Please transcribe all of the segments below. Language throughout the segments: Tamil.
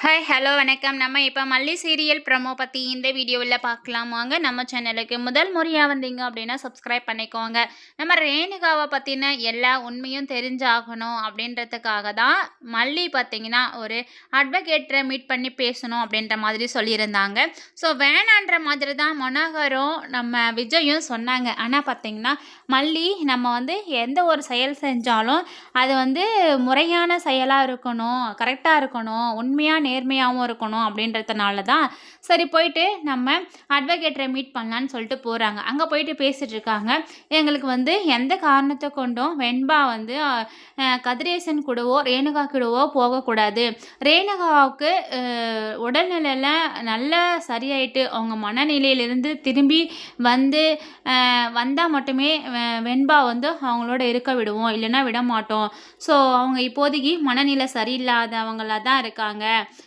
ஹாய் ஹலோ வணக்கம். நம்ம இப்போ மல்லி சீரியல் ப்ரமோ பற்றி இந்த வீடியோவில் பார்க்கலாம். வாங்க நம்ம சேனலுக்கு முதல் முறையாக வந்தீங்க அப்படின்னா சப்ஸ்கிரைப் பண்ணிக்கோங்க. நம்ம ரேணுகாவை பற்றின எல்லா உண்மையும் தெரிஞ்சாகணும் அப்படின்றதுக்காக தான் மல்லி பார்த்தீங்கன்னா ஒரு அட்வொகேட்டரை மீட் பண்ணி பேசணும் அப்படின்ற மாதிரி சொல்லியிருந்தாங்க. ஸோ வேணான்ற மாதிரி தான் மனோகரும் நம்ம விஜயும் சொன்னாங்க. ஆனால் பார்த்தீங்கன்னா மல்லி நம்ம வந்து எந்த ஒரு செயல் செஞ்சாலும் அது வந்து முறையான செயலாக இருக்கணும் கரெக்டாக இருக்கணும் உண்மையாக நேர்மையாகவும் இருக்கணும் அப்படின்றதுனால தான் சரி போயிட்டு நம்ம அட்வொகேட்டரை மீட் பண்ணலான்னு சொல்லிட்டு போகிறாங்க அங்கே போயிட்டு பேசிகிட்டு இருக்காங்க. எங்களுக்கு வந்து எந்த காரணத்தை கொண்டும் வெண்பா வந்து கதிரேசன் கூடவோ ரேணுகா கூடவோ போகக்கூடாது. ரேணுகாவுக்கு உடல்நிலையில் நல்லா சரியாயிட்டு அவங்க மனநிலையிலிருந்து திரும்பி வந்து வந்தால் மட்டுமே வெண்பா வந்து அவங்களோட இருக்க விடுவோம். இல்லைன்னா விட மாட்டோம். ஸோ அவங்க இப்போதைக்கு மனநிலை சரியில்லாதவங்களாக தான் இருக்காங்க.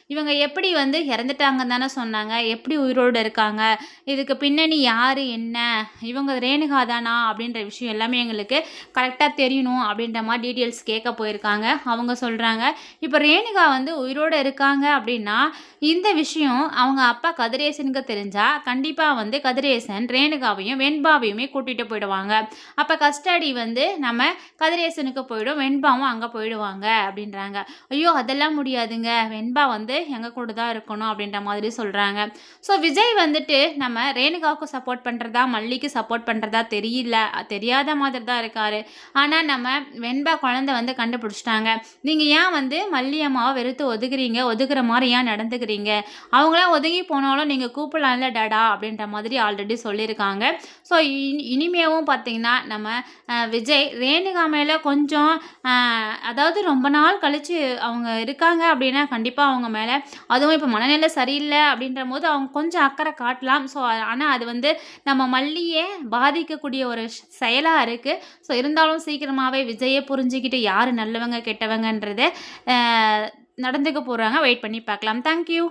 இவங்க எப்படி வந்து இறந்துட்டாங்கன்னு தானே சொன்னாங்க. எப்படி உயிரோடு இருக்காங்க. இதுக்கு பின்னணி யார் என்ன? இவங்க ரேணுகா தானா? அப்படின்ற விஷயம் எல்லாமே எங்களுக்கு கரெக்டாக தெரியணும் அப்படின்ற மாதிரி டீட்டெயில்ஸ் கேட்க போயிருக்காங்க. அவங்க சொல்கிறாங்க இப்போ ரேணுகா வந்து உயிரோடு இருக்காங்க அப்படின்னா இந்த விஷயம் அவங்க அப்பா கதிரேசனுக்கு தெரிஞ்சால் கண்டிப்பாக வந்து கதிரேசன் ரேணுகாவையும் வெண்பாவையுமே கூட்டிகிட்டு போயிடுவாங்க. அப்போ கஸ்டடி வந்து நம்ம கதிரேசனுக்கு போயிடும் வெண்பாவும் அங்கே போயிடுவாங்க. அப்படின்றாங்க. ஐயோ அதெல்லாம் முடியாதுங்க. வெண்பா வந்து வந்து எங்கள் கூட தான் இருக்கணும் அப்படின்ற மாதிரி சொல்கிறாங்க ஸோ விஜய் வந்துட்டு நம்ம ரேணுகாவுக்கு சப்போர்ட் பண்ணுறதா மல்லிக்கு சப்போர்ட் பண்ணுறதா தெரியல தெரியாத மாதிரி தான் இருக்காரு. ஆனால் நம்ம வெண்பா குழந்தை வந்து கண்டுபிடிச்சிட்டாங்க. நீங்கள் ஏன் வந்து மல்லி அம்மாவை வெறுத்து ஒதுக்குறீங்க? ஒதுக்குற மாதிரி ஏன் நடந்துக்கிறீங்க? அவங்களாம் ஒதுங்கி போனாலும் நீங்கள் கூப்பிடலாம்ல டடா அப்படின்ற மாதிரி ஆல்ரெடி சொல்லியிருக்காங்க. ஸோ இனிமேவும் பார்த்தீங்கன்னா நம்ம விஜய் ரேணுகா மேலே கொஞ்சம் அதாவது ரொம்ப நாள் கழித்து அவங்க இருக்காங்க அப்படின்னா கண்டிப்பாக அவங்க மேலே. அதுவும் இப்போ மனநிலை சரியில்லை அப்படின்ற போது அவங்க கொஞ்சம் அக்கறை காட்டலாம். ஸோ ஆனால் அது வந்து நம்ம மல்லியே பாதிக்கக்கூடிய ஒரு செயலாக இருக்குது ஸோ இருந்தாலும் சீக்கிரமாகவே விஜயை புரிஞ்சுக்கிட்டு யார் நல்லவங்க கெட்டவங்கன்றதை நடந்துக்க போகிறாங்க வெயிட் பண்ணி பார்க்கலாம். தேங்க்யூ